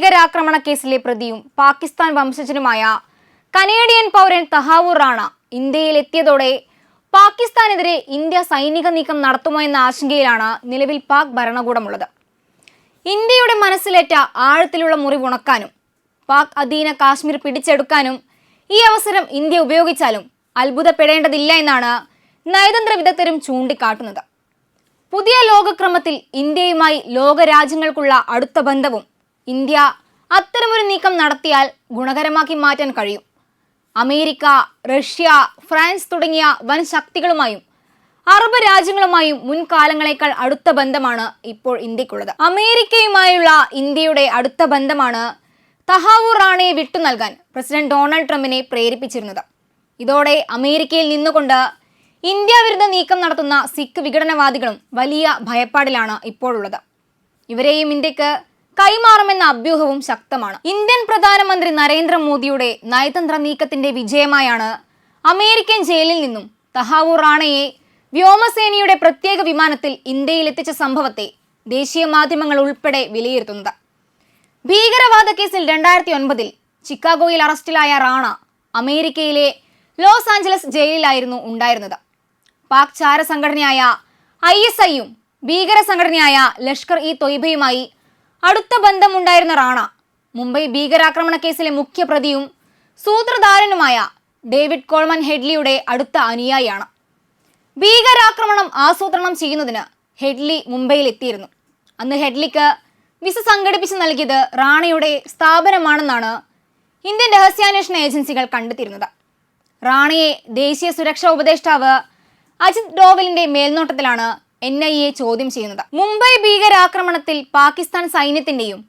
ഭീകരാക്രമണ കേസിലെ പ്രതിയും പാകിസ്ഥാൻ വംശജനുമായ കനേഡിയൻ പൗരൻ തഹാവൂർ റാണ ഇന്ത്യയിൽ എത്തിയതോടെ പാകിസ്ഥാനെതിരെ ഇന്ത്യ സൈനിക നീക്കം നടത്തുമോ എന്ന ആശങ്കയിലാണ് നിലവിൽ പാക് ഭരണകൂടമുള്ളത്. ഇന്ത്യയുടെ മനസ്സിലേറ്റ ആഴത്തിലുള്ള മുറിവുണക്കാനും പാക് അധീന കാശ്മീർ പിടിച്ചെടുക്കാനും ഈ അവസരം ഇന്ത്യ ഉപയോഗിച്ചാലും അത്ഭുതപ്പെടേണ്ടതില്ല എന്നാണ് നയതന്ത്ര വിദഗ്ധരും ചൂണ്ടിക്കാട്ടുന്നത്. പുതിയ ലോകക്രമത്തിൽ ഇന്ത്യയുമായി ലോകരാജ്യങ്ങൾക്കുള്ള അടുത്ത ബന്ധവും ഇന്ത്യ അത്തരമൊരു നീക്കം നടത്തിയാൽ ഗുണകരമാക്കി മാറ്റാൻ കഴിയും. അമേരിക്ക റഷ്യ ഫ്രാൻസ് തുടങ്ങിയ വൻ ശക്തികളുമായും അറബ് രാജ്യങ്ങളുമായും മുൻകാലങ്ങളെക്കാൾ അടുത്ത ബന്ധമാണ് ഇപ്പോൾ ഇന്ത്യക്കുള്ളത്. അമേരിക്കയുമായുള്ള ഇന്ത്യയുടെ അടുത്ത ബന്ധമാണ് തഹാവൂർ റാണയെ വിട്ടു നൽകാൻ പ്രസിഡന്റ് ഡൊണാൾഡ് ട്രംപിനെ പ്രേരിപ്പിച്ചിരുന്നത്. ഇതോടെ അമേരിക്കയിൽ നിന്നുകൊണ്ട് ഇന്ത്യ വിരുദ്ധ നീക്കം നടത്തുന്ന സിഖ് വിഘടനവാദികളും വലിയ ഭയപ്പാടിലാണ് ഇപ്പോഴുള്ളത്. ഇവരെയും ഇന്ത്യയ്ക്ക് കൈമാറുമെന്ന അഭ്യൂഹവും ശക്തമാണ്. ഇന്ത്യൻ പ്രധാനമന്ത്രി നരേന്ദ്രമോദിയുടെ നയതന്ത്ര നീക്കത്തിന്റെ വിജയമായാണ് അമേരിക്കൻ ജയിലിൽ നിന്നും തഹാവൂർ റാണയെ വ്യോമസേനയുടെ പ്രത്യേക വിമാനത്തിൽ ഇന്ത്യയിൽ എത്തിച്ച സംഭവത്തെ ദേശീയ മാധ്യമങ്ങൾ ഉൾപ്പെടെ വിലയിരുത്തുന്നത്. ഭീകരവാദ കേസിൽ രണ്ടായിരത്തി ഒൻപതിൽ ചിക്കാഗോയിൽ അറസ്റ്റിലായ റാണ അമേരിക്കയിലെ ലോസ് ആഞ്ചലസ് ജയിലിലായിരുന്നു ഉണ്ടായിരുന്നത്. പാക് ചാര സംഘടനയായ ഐ എസ് ഐയും ഭീകര സംഘടനയായ ലഷ്കർ ഇ തൊയ്ബയുമായി അടുത്ത ബന്ധമുണ്ടായിരുന്ന റാണ. മുംബൈ ഭീകരാക്രമണ കേസിലെ മുഖ്യപ്രതിയും സൂത്രധാരനുമായ ഡേവിഡ് കോൾമൻ ഹെഡ്ലിയുടെ അടുത്ത അനുയായിയാണ്. ഭീകരാക്രമണം ആസൂത്രണം ചെയ്യുന്നതിന് ഹെഡ്ലി മുംബൈയിൽ എത്തിയിരുന്നു അന്ന് ഹെഡ്ലിക്ക് വിസ സംഘടിപ്പിച്ച് നൽകിയത് റാണയുടെ സ്ഥാപനമാണെന്നാണ് ഇന്ത്യൻ രഹസ്യാന്വേഷണ ഏജൻസികൾ കണ്ടെത്തിയിരുന്നത്. റാണയെ ദേശീയ സുരക്ഷാ ഉപദേഷ്ടാവ് അജിത് ഡോവലിന്റെ മേൽനോട്ടത്തിലാണ് എൻ ഐ എ ചോദ്യം ചെയ്യുന്നത്. മുംബൈ ഭീകരാക്രമണത്തിൽ പാകിസ്ഥാൻ സൈന്യത്തിന്റെയും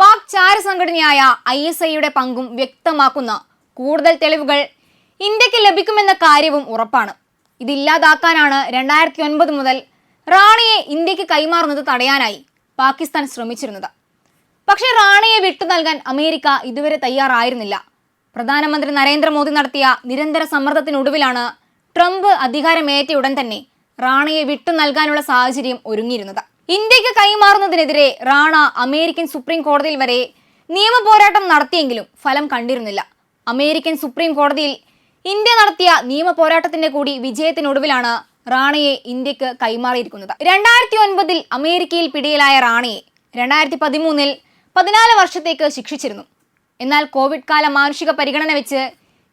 പാക് ചാര സംഘടനയായ ഐ എസ് ഐയുടെ പങ്കും വ്യക്തമാക്കുന്ന കൂടുതൽ തെളിവുകൾ ഇന്ത്യയ്ക്ക് ലഭിക്കുമെന്ന കാര്യവും ഉറപ്പാണ്. ഇതില്ലാതാക്കാനാണ് രണ്ടായിരത്തി ഒൻപത് മുതൽ റാണിയെ ഇന്ത്യയ്ക്ക് കൈമാറുന്നത് തടയാനായി പാകിസ്ഥാൻ ശ്രമിച്ചിരുന്നത്. പക്ഷേ റാണിയെ വിട്ടു നൽകാൻ അമേരിക്ക ഇതുവരെ തയ്യാറായിരുന്നില്ല. പ്രധാനമന്ത്രി നരേന്ദ്രമോദി നടത്തിയ നിരന്തര സമ്മർദ്ദത്തിനൊടുവിലാണ് ട്രംപ് അധികാരമേറ്റ ഉടൻ തന്നെ റാണയെ വിട്ടു നൽകാനുള്ള സാഹചര്യം ഒരുങ്ങിയിരുന്നത്. ഇന്ത്യയ്ക്ക് കൈമാറുന്നതിനെതിരെ റാണ അമേരിക്കൻ സുപ്രീം കോടതിയിൽ വരെ നിയമ പോരാട്ടം നടത്തിയെങ്കിലും ഫലം കണ്ടിരുന്നില്ല. അമേരിക്കൻ സുപ്രീം കോടതിയിൽ ഇന്ത്യ നടത്തിയ നിയമ പോരാട്ടത്തിന്റെ കൂടി വിജയത്തിനൊടുവിലാണ് റാണയെ ഇന്ത്യയ്ക്ക് കൈമാറിയിരിക്കുന്നത്. രണ്ടായിരത്തി ഒൻപതിൽ അമേരിക്കയിൽ പിടിയിലായ റാണയെ രണ്ടായിരത്തി പതിമൂന്നിൽ പതിനാല് വർഷത്തേക്ക് ശിക്ഷിച്ചിരുന്നു. എന്നാൽ കോവിഡ് കാല മാനുഷിക പരിഗണന വെച്ച്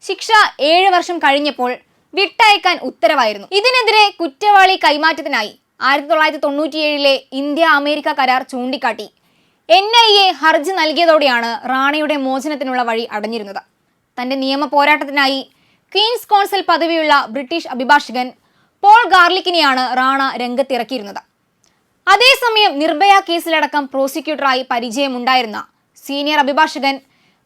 ശിക്ഷ ഏഴ് വർഷം കഴിഞ്ഞപ്പോൾ വിട്ടയക്കാൻ ഉത്തരവായിരുന്നു. ഇതിനെതിരെ കുറ്റവാളി കൈമാറ്റത്തിനായി ആയിരത്തി തൊള്ളായിരത്തി തൊണ്ണൂറ്റിയേഴിലെ ഇന്ത്യ അമേരിക്ക കരാർ ചൂണ്ടിക്കാട്ടി. എൻ ഐ എ ഹർജി നൽകിയതോടെയാണ് റാണയുടെ മോചനത്തിനുള്ള വഴി അടഞ്ഞിരുന്നത്. തന്റെ നിയമ പോരാട്ടത്തിനായി ക്വീൻസ് കോൺസൽ പദവിയുള്ള ബ്രിട്ടീഷ് അഭിഭാഷകൻ പോൾ ഗാർലിക്കിനെയാണ് റാണ രംഗത്തിറക്കിയിരുന്നത്. അതേസമയം നിർഭയ കേസിലടക്കം പ്രോസിക്യൂട്ടറായി പരിചയമുണ്ടായിരുന്ന സീനിയർ അഭിഭാഷകൻ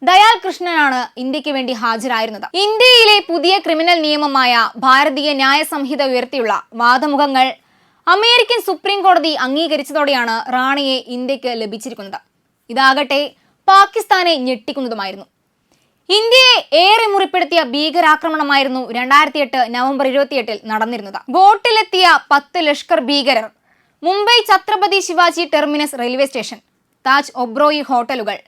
ദയാൽ കൃഷ്ണനാണ് ഇന്ത്യയ്ക്ക് വേണ്ടി ഹാജരായിരുന്നത്. ഇന്ത്യയിലെ പുതിയ ക്രിമിനൽ നിയമമായ ഭാരതീയ ന്യായ സംഹിത ഉയർത്തിയുള്ള വാദമുഖങ്ങൾ അമേരിക്കൻ സുപ്രീം കോടതി അംഗീകരിച്ചതോടെയാണ് റാണിയെ ഇന്ത്യയ്ക്ക് ലഭിച്ചിരിക്കുന്നത്. ഇതാകട്ടെ പാകിസ്ഥാനെ ഞെട്ടിക്കുന്നതുമായിരുന്നു. ഇന്ത്യയെ ഏറെ മുറിപ്പെടുത്തിയ ഭീകരാക്രമണമായിരുന്നു രണ്ടായിരത്തി എട്ട് നവംബർ ഇരുപത്തിയെട്ടിൽ നടന്നിരുന്നത്. ബോട്ടിലെത്തിയ പത്ത് ലഷ്കർ ഭീകരർ Mumbai Chhatrapati Shivaji terminus railway station Taj Oberoi ഹോട്ടലുകൾ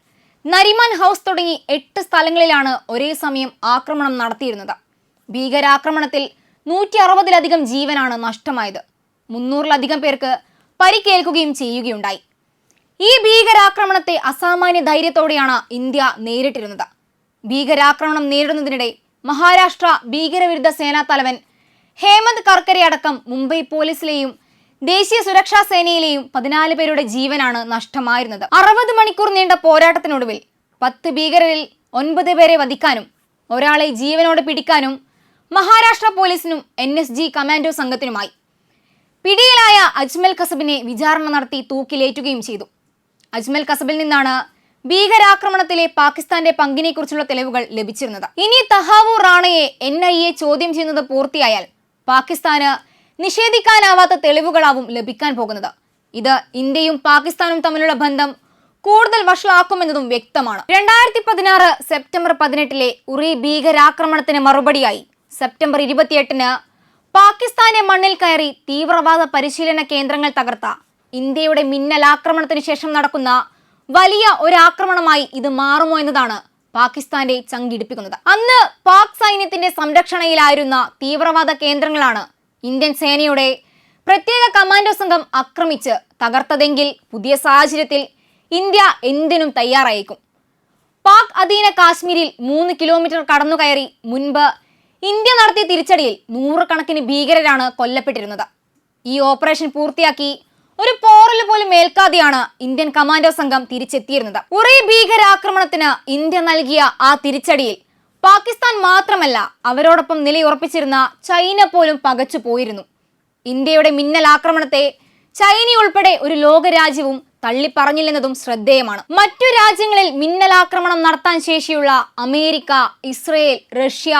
നരിമാൻ ഹൗസ് തുടങ്ങി എട്ട് സ്ഥലങ്ങളിലാണ് ഒരേ സമയം ആക്രമണം നടത്തിയിരുന്നത്. ഭീകരാക്രമണത്തിൽ നൂറ്റി അറുപതിലധികം ജീവനാണ് നഷ്ടമായത്. മുന്നൂറിലധികം പേർക്ക് പരിക്കേൽക്കുകയും ചെയ്യുകയുണ്ടായി. ഈ ഭീകരാക്രമണത്തെ അസാമാന്യ ധൈര്യത്തോടെയാണ് ഇന്ത്യ നേരിട്ടിരുന്നത്. ഭീകരാക്രമണം നേരിടുന്നതിനിടെ മഹാരാഷ്ട്ര ഭീകരവിരുദ്ധ സേനാ തലവൻ ഹേമന്ത് കർക്കരെ അടക്കം മുംബൈ പോലീസിലെയും ദേശീയ സുരക്ഷാ സേനയിലെയും പതിനാല് പേരുടെ ജീവനാണ് നഷ്ടമായിരുന്നത്. അറുപത് മണിക്കൂർ നീണ്ട പോരാട്ടത്തിനൊടുവിൽ പത്ത് ഭീകരരിൽ ഒൻപത് പേരെ വധിക്കാനും ഒരാളെ ജീവനോടെ പിടിക്കാനും മഹാരാഷ്ട്ര പോലീസിനും എൻ എസ് ജി കമാൻഡോ സംഘത്തിനുമായി പിടിയിലായ അജ്മൽ കസബിനെ വിചാരണ നടത്തി തൂക്കിലേറ്റുകയും ചെയ്തു. അജ്മൽ കസബിൽ നിന്നാണ് ഭീകരാക്രമണത്തിലെ പാകിസ്ഥാന്റെ പങ്കിനെക്കുറിച്ചുള്ള തെളിവുകൾ ലഭിച്ചിരുന്നത്. ഇനി തഹാവൂർ റാണയെ എൻ ഐ എ ചോദ്യം ചെയ്യുന്നത് പൂർത്തിയായാൽ പാകിസ്ഥാന് നിഷേധിക്കാനാവാത്ത തെളിവുകളാവും ലഭിക്കാൻ പോകുന്നത്. ഇത് ഇന്ത്യയും പാകിസ്ഥാനും തമ്മിലുള്ള ബന്ധം കൂടുതൽ വഷളാക്കുമെന്നതും വ്യക്തമാണ്. രണ്ടായിരത്തി പതിനാറ് സെപ്റ്റംബർ പതിനെട്ടിലെ ഉറി ഭീകരാക്രമണത്തിന് മറുപടിയായി സെപ്റ്റംബർ ഇരുപത്തിയെട്ടിന് പാകിസ്ഥാനെ മണ്ണിൽ കയറി തീവ്രവാദ പരിശീലന കേന്ദ്രങ്ങൾ തകർത്ത. ഇന്ത്യയുടെ മിന്നൽ മിന്നലാക്രമണത്തിന് ശേഷം നടക്കുന്ന വലിയ ഒരാക്രമണമായി ഇത് മാറുമോ എന്നതാണ് പാകിസ്ഥാന്റെ ചങ്കിടിപ്പിക്കുന്നത്. അന്ന് പാക് സൈന്യത്തിന്റെ സംരക്ഷണയിലായിരുന്ന തീവ്രവാദ കേന്ദ്രങ്ങളാണ് ഇന്ത്യൻ സേനയുടെ പ്രത്യേക കമാൻഡോ സംഘം ആക്രമിച്ച് തകർത്തതെങ്കിൽ പുതിയ സാഹചര്യത്തിൽ ഇന്ത്യ എന്തിനും തയ്യാറായേക്കും. പാക് അധീന കാശ്മീരിൽ മൂന്ന് കിലോമീറ്റർ കടന്നു കയറി മുൻപ് ഇന്ത്യ നടത്തിയ തിരിച്ചടിയിൽ നൂറുകണക്കിന് ഭീകരരാണ് കൊല്ലപ്പെട്ടിരുന്നത്. ഈ ഓപ്പറേഷൻ പൂർത്തിയാക്കി ഒരു പോറൽ പോലും ഏൽക്കാതെയാണ് ഇന്ത്യൻ കമാൻഡോ സംഘം തിരിച്ചെത്തിയിരുന്നത്. ഉറി ഭീകരാക്രമണത്തിന് ഇന്ത്യ നൽകിയ ആ തിരിച്ചടിയിൽ പാകിസ്ഥാൻ മാത്രമല്ല അവരോടൊപ്പം നിലയുറപ്പിച്ചിരുന്ന ചൈന പോലും പകച്ചു പോയിരുന്നു. ഇന്ത്യയുടെ മിന്നൽ ആക്രമണത്തെ ചൈന ഉൾപ്പെടെ ഒരു ലോകരാജ്യവും തള്ളിപ്പറഞ്ഞില്ലെന്നതും ശ്രദ്ധേയമാണ്. മറ്റു രാജ്യങ്ങളിൽ മിന്നലാക്രമണം നടത്താൻ ശേഷിയുള്ള അമേരിക്ക ഇസ്രയേൽ റഷ്യ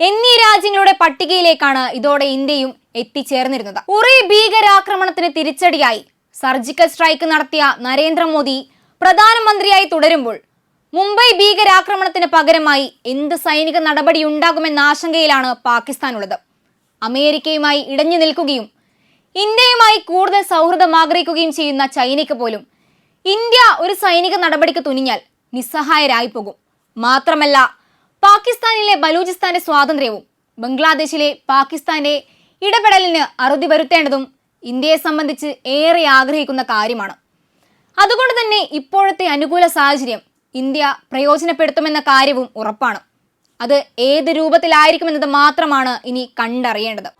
എന്നീ രാജ്യങ്ങളുടെ പട്ടികയിലേക്കാണ് ഇതോടെ ഇന്ത്യയും എത്തിച്ചേർന്നിരുന്നത്. ഉറി ഭീകരാക്രമണത്തിന് തിരിച്ചടിയായി സർജിക്കൽ സ്ട്രൈക്ക് നടത്തിയ നരേന്ദ്രമോദി പ്രധാനമന്ത്രിയായി തുടരുമ്പോൾ മുംബൈ ഭീകരാക്രമണത്തിന് പകരമായി എന്ത് സൈനിക നടപടി ഉണ്ടാകുമെന്ന ആശങ്കയിലാണ് പാകിസ്ഥാനുള്ളത്. അമേരിക്കയുമായി ഇടഞ്ഞു നിൽക്കുകയും ഇന്ത്യയുമായി കൂടുതൽ സൗഹൃദം ആഗ്രഹിക്കുകയും ചെയ്യുന്ന ചൈനയ്ക്ക് പോലും ഇന്ത്യ ഒരു സൈനിക നടപടിക്ക് തുനിഞ്ഞാൽ നിസ്സഹായരായി പോകും മാത്രമല്ല പാകിസ്ഥാനിലെ ബലൂചിസ്ഥാന്റെ സ്വാതന്ത്ര്യവും ബംഗ്ലാദേശിലെ പാകിസ്ഥാന്റെ ഇടപെടലിന് അറുതി വരുത്തേണ്ടതും ഇന്ത്യയെ സംബന്ധിച്ച് ഏറെ ആഗ്രഹിക്കുന്ന കാര്യമാണ്. അതുകൊണ്ട് തന്നെ ഇപ്പോഴത്തെ അനുകൂല സാഹചര്യം ഇന്ത്യ പ്രയോജനപ്പെടുത്തുമെന്ന കാര്യവും ഉറപ്പാണ്. അത് ഏത് രൂപത്തിലായിരിക്കുമെന്നത് മാത്രമാണ് ഇനി കണ്ടറിയേണ്ടത്.